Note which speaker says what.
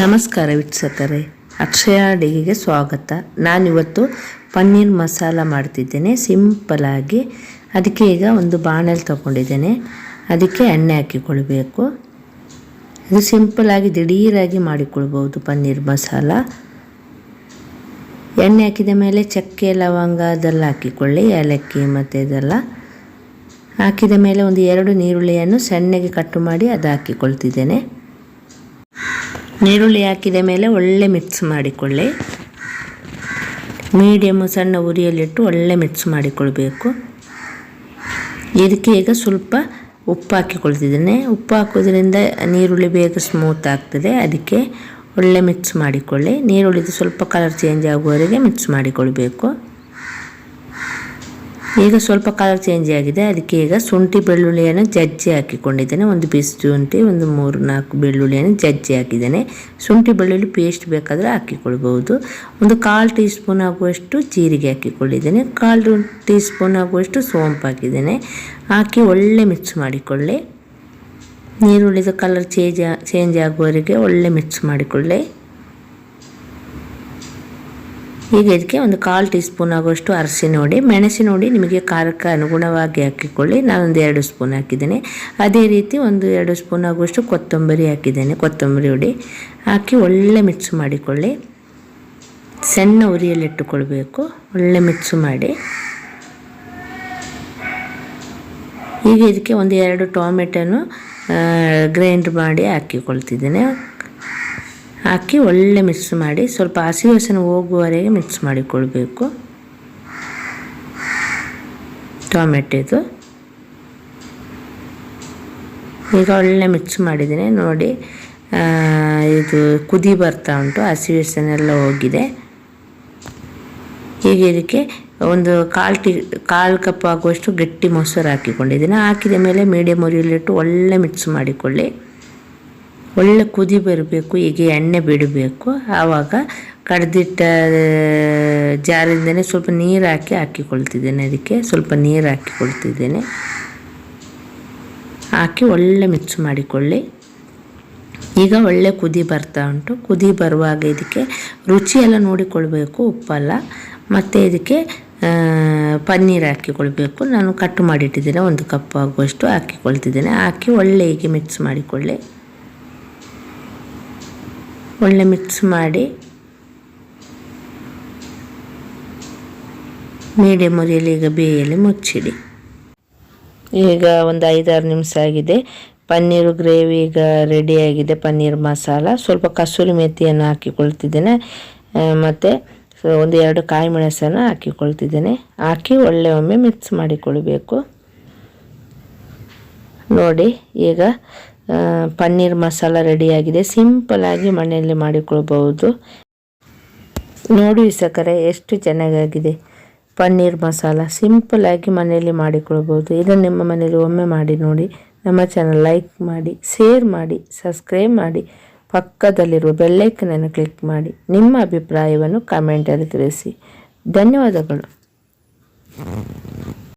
Speaker 1: ನಮಸ್ಕಾರ ವೀಕ್ಷಕರೇ. ಅಕ್ಷಯ ಅಡಿಗೆಗೆ ಸ್ವಾಗತ. ನಾನಿವತ್ತು ಪನ್ನೀರ್ ಮಸಾಲ ಮಾಡ್ತಿದ್ದೇನೆ. ಸಿಂಪಲಾಗಿ ಅದಕ್ಕೆ ಈಗ ಒಂದು ಬಾಣಲ್ ತಗೊಂಡಿದ್ದೇನೆ. ಅದಕ್ಕೆ ಎಣ್ಣೆ ಹಾಕಿಕೊಳ್ಬೇಕು. ಇದು ಸಿಂಪಲಾಗಿ ದಿಢೀರಾಗಿ ಮಾಡಿಕೊಳ್ಬೋದು ಪನ್ನೀರ್ ಮಸಾಲ. ಎಣ್ಣೆ ಹಾಕಿದ ಮೇಲೆ ಚಕ್ಕೆ, ಲವಂಗ ಅದೆಲ್ಲ ಹಾಕಿಕೊಳ್ಳಿ. ಏಲಕ್ಕಿ ಮತ್ತು ಇದೆಲ್ಲ. ಹಾಕಿದ ಮೇಲೆ ಒಂದು ಎರಡು ನೀರುಳ್ಳಿಯನ್ನು ಸಣ್ಣಗೆ ಕಟ್ಟು ಮಾಡಿ ಅದು ಹಾಕಿಕೊಳ್ತಿದ್ದೇನೆ. ನೀರುಳ್ಳಿ ಹಾಕಿದ ಮೇಲೆ ಒಳ್ಳೆ ಮಿಕ್ಸ್ ಮಾಡಿಕೊಳ್ಳಿ. ಮೀಡಿಯಮ್ ಸಣ್ಣ ಉರಿಯಲ್ಲಿಟ್ಟು ಒಳ್ಳೆ ಮಿಕ್ಸ್ ಮಾಡಿಕೊಳ್ಬೇಕು. ಇದಕ್ಕೆ ಈಗ ಸ್ವಲ್ಪ ಉಪ್ಪು ಹಾಕಿಕೊಳ್ತಿದ್ದೇನೆ. ಉಪ್ಪು ಹಾಕೋದ್ರಿಂದ ನೀರುಳ್ಳಿ ಬೇಗ ಸ್ಮೂತ್ ಆಗ್ತದೆ. ಅದಕ್ಕೆ ಒಳ್ಳೆ ಮಿಕ್ಸ್ ಮಾಡಿಕೊಳ್ಳಿ. ನೀರುಳ್ಳಿದು ಸ್ವಲ್ಪ ಕಲರ್ ಚೇಂಜ್ ಆಗುವವರೆಗೆ ಮಿಕ್ಸ್ ಮಾಡಿಕೊಳ್ಬೇಕು. ಈಗ ಸ್ವಲ್ಪ ಕಲರ್ ಚೇಂಜ್ ಆಗಿದೆ. ಅದಕ್ಕೆ ಈಗ ಶುಂಠಿ ಬೆಳ್ಳುಳ್ಳಿಯನ್ನು ಜಜ್ಜಿ ಹಾಕಿಕೊಂಡಿದ್ದೇನೆ. ಒಂದು ಪೀಸ್ ಶುಂಠಿ, ಒಂದು ಮೂರು ನಾಲ್ಕು ಬೆಳ್ಳುಳ್ಳಿಯನ್ನು ಜಜ್ಜಿ ಹಾಕಿದ್ದೇನೆ. ಶುಂಠಿ, ಬೆಳ್ಳುಳ್ಳಿ ಪೇಸ್ಟ್ ಬೇಕಾದರೆ ಹಾಕಿಕೊಳ್ಬಹುದು. ಒಂದು ಕಾಲು ಟೀ ಸ್ಪೂನ್ ಆಗುವಷ್ಟು ಜೀರಿಗೆ ಹಾಕಿಕೊಂಡಿದ್ದೇನೆ. ಕಾಲು ಟೀ ಸ್ಪೂನ್ ಆಗುವಷ್ಟು ಸೋಂಪು ಹಾಕಿದ್ದೇನೆ. ಹಾಕಿ ಒಳ್ಳೆ ಮಿಕ್ಸ್ ಮಾಡಿಕೊಳ್ಳಿ. ನೀರುಳ್ಳಿದ ಕಲರ್ ಚೇಂಜ್ ಚೇಂಜ್ ಆಗುವವರೆಗೆ ಒಳ್ಳೆ ಮಿಕ್ಸ್ ಮಾಡಿಕೊಳ್ಳಿ. ಈಗ ಇದಕ್ಕೆ ಒಂದು ಕಾಲು ಟೀ ಸ್ಪೂನ್ ಆಗುವಷ್ಟು ಅರಸಿನ ನೋಡಿ ಮೆಣಸಿನ ಹುಡಿ ನಿಮಗೆ ಖಾರಕ್ಕೆ ಅನುಗುಣವಾಗಿ ಹಾಕಿಕೊಳ್ಳಿ. ನಾನೊಂದು ಎರಡು ಸ್ಪೂನ್ ಹಾಕಿದ್ದೇನೆ. ಅದೇ ರೀತಿ ಒಂದು ಎರಡು ಸ್ಪೂನ್ ಆಗುವಷ್ಟು ಕೊತ್ತಂಬರಿ ಹಾಕಿದ್ದೇನೆ. ಕೊತ್ತಂಬರಿ ಹುಡಿ ಹಾಕಿ ಒಳ್ಳೆ ಮಿಕ್ಸ್ ಮಾಡಿಕೊಳ್ಳಿ. ಸಣ್ಣ ಉರಿಯಲ್ಲಿಟ್ಟುಕೊಳ್ಬೇಕು ಒಳ್ಳೆ ಮಿಕ್ಸ್ ಮಾಡಿ. ಈಗ ಇದಕ್ಕೆ ಒಂದು ಎರಡು ಟೊಮೆಟೊನು ಗ್ರೈಂಡ್ ಮಾಡಿ ಹಾಕಿಕೊಳ್ತಿದ್ದೇನೆ. ಹಾಕಿ ಒಳ್ಳೆ ಮಿಕ್ಸ್ ಮಾಡಿ, ಸ್ವಲ್ಪ ಹಸಿ ವಾಸನೆ ಹೋಗುವವರೆಗೆ ಮಿಕ್ಸ್ ಮಾಡಿಕೊಳ್ಬೇಕು. ಟೊಮೆಟೊದು. ಈಗ ಒಳ್ಳೆ ಮಿಕ್ಸ್ ಮಾಡಿದ್ದೀನಿ, ನೋಡಿ ಇದು ಕುದಿ ಬರ್ತಾ ಉಂಟು ಹಸಿ ಹೋಗಿದೆ. ಈಗ ಇದಕ್ಕೆ ಒಂದು ಕಾಲು ಟಿ, ಕಾಲು ಕಪ್ ಆಗುವಷ್ಟು ಗಟ್ಟಿ ಮೊಸರು ಹಾಕಿಕೊಂಡಿದ್ದೀನಿ. ಹಾಕಿದ ಮೇಲೆ ಮೀಡಿಯಮ್ ಉರಿಯಲ್ಲಿಟ್ಟು ಒಳ್ಳೆ ಮಿಕ್ಸ್ ಮಾಡಿಕೊಳ್ಳಿ. ಒಳ್ಳೆ ಕುದಿ ಬರಬೇಕು, ಹೀಗೆ ಎಣ್ಣೆ ಬಿಡಬೇಕು. ಆವಾಗ ಕಡ್ದಿಟ್ಟ ಜಾರಿಂದನೇ ಸ್ವಲ್ಪ ನೀರು ಹಾಕಿ ಹಾಕಿಕೊಳ್ತಿದ್ದೇನೆ ಅದಕ್ಕೆ. ಸ್ವಲ್ಪ ನೀರು ಹಾಕಿಕೊಳ್ತಿದ್ದೇನೆ. ಹಾಕಿ ಒಳ್ಳೆ ಮಿಕ್ಸ್ ಮಾಡಿಕೊಳ್ಳಿ. ಈಗ ಒಳ್ಳೆ ಕುದಿ ಬರ್ತಾ ಉಂಟು. ಕುದಿ ಬರುವಾಗ ಇದಕ್ಕೆ ರುಚಿಯೆಲ್ಲ ನೋಡಿಕೊಳ್ಬೇಕು, ಉಪ್ಪಲ್ಲ. ಮತ್ತು ಇದಕ್ಕೆ ಪನ್ನೀರ್ ಹಾಕಿಕೊಳ್ಬೇಕು. ನಾನು ಕಟ್ ಮಾಡಿಟ್ಟಿದ್ದೇನೆ, ಒಂದು ಕಪ್ ಆಗುವಷ್ಟು ಹಾಕಿಕೊಳ್ತಿದ್ದೇನೆ. ಹಾಕಿ ಒಳ್ಳೆ ಹೀಗೆ ಮಿಕ್ಸ್ ಮಾಡಿಕೊಳ್ಳಿ. ಒಳ್ಳೆ ಮಿಕ್ಸ್ ಮಾಡಿ ಮೀಡಿಯಮ್ ಉರಿಯಲ್ಲಿ ಈಗ ಬೇಯಲ್ಲಿ ಮುಚ್ಚಿಡಿ. ಈಗ ಒಂದು ಐದಾರು ನಿಮಿಷ ಆಗಿದೆ. ಪನ್ನೀರು ಗ್ರೇವಿ ಈಗ ರೆಡಿಯಾಗಿದೆ ಪನ್ನೀರ್ ಮಸಾಲ. ಸ್ವಲ್ಪ ಕಸೂರಿ ಮೆಥಿಯನ್ನು ಹಾಕಿಕೊಳ್ತಿದ್ದೇನೆ. ಮತ್ತು ಒಂದು ಎರಡು ಕಾಯಿ ಮೆಣಸನ್ನು ಹಾಕಿಕೊಳ್ತಿದ್ದೇನೆ. ಹಾಕಿ ಒಳ್ಳೆ ಒಮ್ಮೆ ಮಿಕ್ಸ್ ಮಾಡಿಕೊಳ್ಬೇಕು. ನೋಡಿ, ಈಗ ಪನ್ನೀರ್ ಮಸಾಲ ರೆಡಿಯಾಗಿದೆ. ಸಿಂಪಲಾಗಿ ಮನೆಯಲ್ಲಿ ಮಾಡಿಕೊಳ್ಬಹುದು. ನೋಡಿ ಸಕ್ಕರೆ ಎಷ್ಟು ಚೆನ್ನಾಗಾಗಿದೆ. ಪನ್ನೀರ್ ಮಸಾಲ. ಸಿಂಪಲಾಗಿ ಮನೆಯಲ್ಲಿ ಮಾಡಿಕೊಳ್ಬೋದು ಇದನ್ನು ನಿಮ್ಮ ಮನೆಯಲ್ಲಿ ಒಮ್ಮೆ ಮಾಡಿ ನೋಡಿ. ನಮ್ಮ ಚಾನಲ್ ಲೈಕ್ ಮಾಡಿ ಶೇರ್ ಮಾಡಿ ಸಬ್ಸ್ಕ್ರೈಬ್ ಮಾಡಿ. ಪಕ್ಕದಲ್ಲಿರುವ ಬೆಲ್ಲೈಕನನ್ನು ಕ್ಲಿಕ್ ಮಾಡಿ. ನಿಮ್ಮ ಅಭಿಪ್ರಾಯವನ್ನು ಕಮೆಂಟಲ್ಲಿ ತಿಳಿಸಿ. ಧನ್ಯವಾದಗಳು.